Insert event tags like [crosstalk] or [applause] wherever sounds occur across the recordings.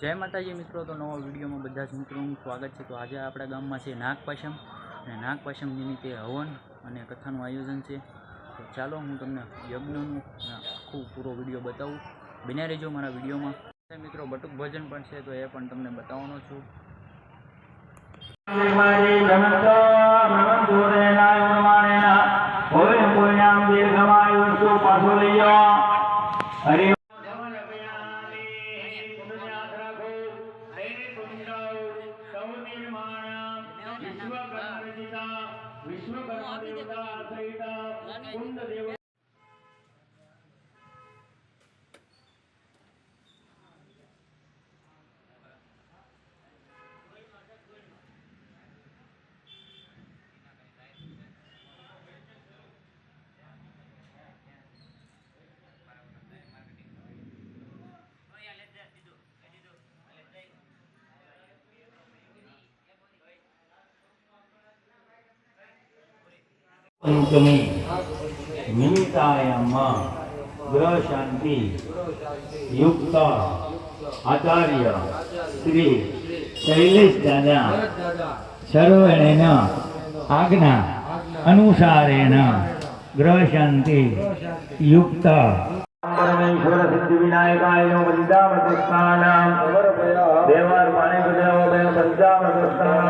જય માતાજી મિત્રો, તો નવા વિડીયોમાં બધા જ મિત્રોનું સ્વાગત છે. તો આજે આપણા ગામમાં છે નાગપાશમ અને નાગપાશમ નિમિત્તે હવન અને કથાનું આયોજન છે. તો ચાલો હું તમને યજ્ઞનું આખું પૂરો વીડિયો બતાવું. બન્યા રહેજો મારા વિડીયોમાં. મિત્રો, બટુક ભજન પણ છે, તો એ પણ તમને બતાવવાનો છું. પંચમી નિમિત્તાયમાં ગ્રહ શાંતિ યુક્ત આચાર્ય શ્રી શૈલેષ દાદા સર્વેણ આજ્ઞા અનુસારેણ ગ્રહ શાંતિ યુક્ત પરમેશ્વર સિદ્ધિ વિનાયકાય નો પંચામ સ્નાનમ દેવાર પાણી પંચામ દે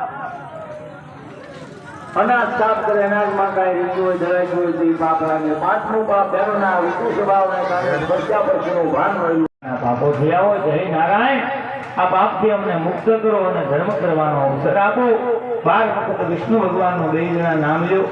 અનાજ સાફ કરે અનાજમાં કાંઈ રીતું હોય, જરાય હોય તો ઈ પાપ લાગે પાંચમું પાપ બેનો ના ઋતુ સ્વભાવને કારણે બચ્ચા પરનું ભાન મળ્યું. પાપો થયા હોય જય નારાયણ, આ પાપથી અમને મુક્ત કરો અને ધર્મ કરવાનો અવસર આપો. બાર વખત વિષ્ણુ ભગવાનનું બે નામ લ્યો.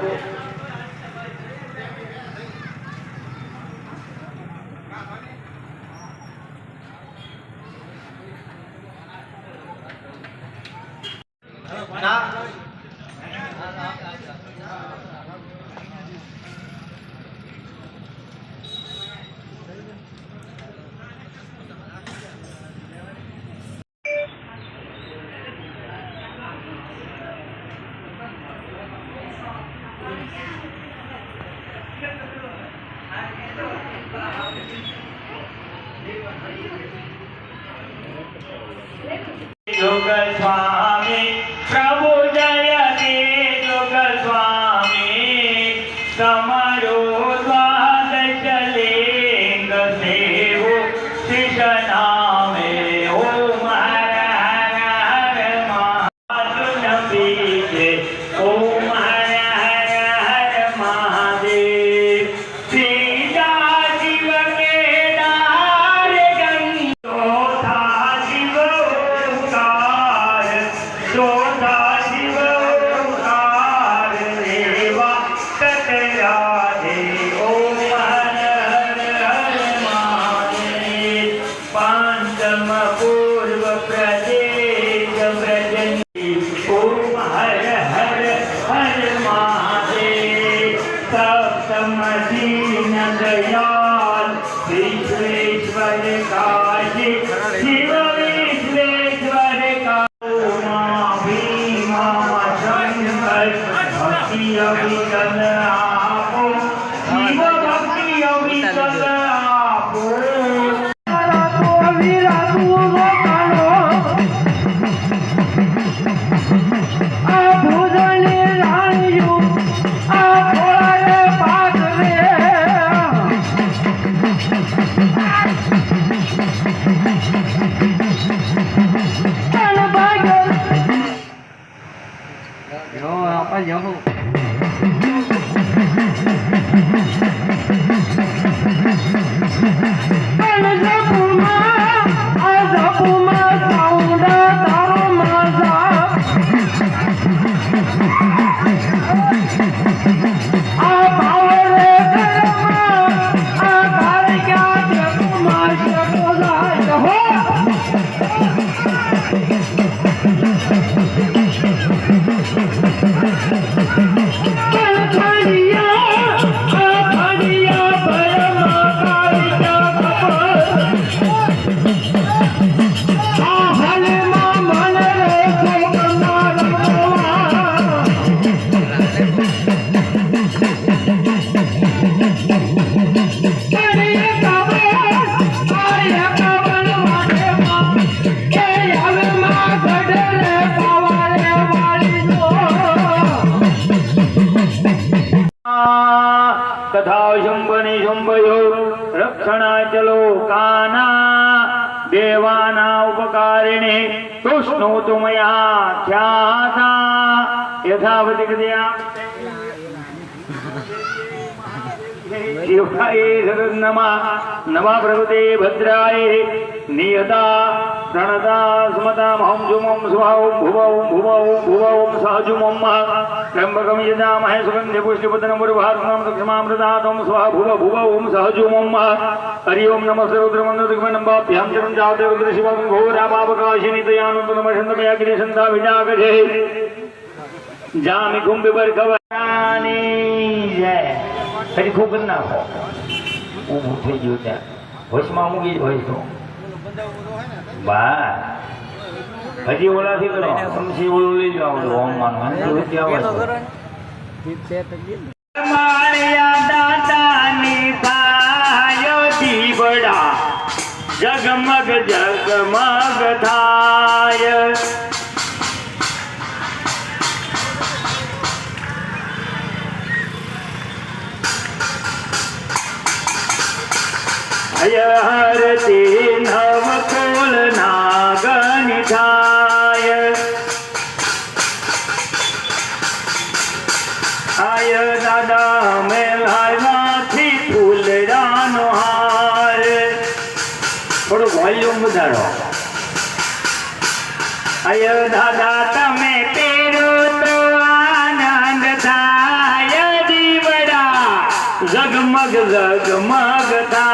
Jogaswami, Prabhu Jaya Ji, Jogaswami, Sama. Yeah. Música [laughs] તથા શુંભની શુંભયો રક્ષણાચલો કાના દેવાના ઉપકારિણે કૃષ્ણો તુમયા ખ્યાતા યથાવતિ કૃત્યા શિવાય સદન્નમા નમા પ્રભુતે ભદ્રાય નિયતા પ્રણતા સ્મતામહં જુમં સ્વાઉ ભુવૌ ભુવૌ ભુવૌ સહજુમં ત્રંબકમ યજામહે સુગંધ્ય પુષ્ટિપતનમ પુરુભાસનમ દક્ષમામૃતાતમ સ્વા ભુવ ભુવૌ સહજુમં હરિ ઓમ નમસ્તે રુદ્રમંદિરમ બાભ્યામ ચરમ જાતે રુદ્ર શિવમ ઘોરા પાપકાશિની તયાનંદ નમઃ અગ્નિ સંતા વિજાગજે જામિ કુંભિ જય ફરી કરી નાખો. ઊભું થઈ ગયું ત્યાં. વચમાં મૂકી હોય તો. બા. હજી ઓલાથી કરો. સમસી ઓલું લઈ જાઓ તો હોય માળિયા દાદાની ભાયો દીવડા. જગમગ જગમગ થાય. હરતી નવ કુલ નાગની થાય આય દાદા મેલામાંથી ફૂલડાનો હાર થોડું વોલ્યુમ વધારો આય દાદા તમે પેરો તો આનંદ થાય દીવડા ઝગમગ ઝગમગ થાય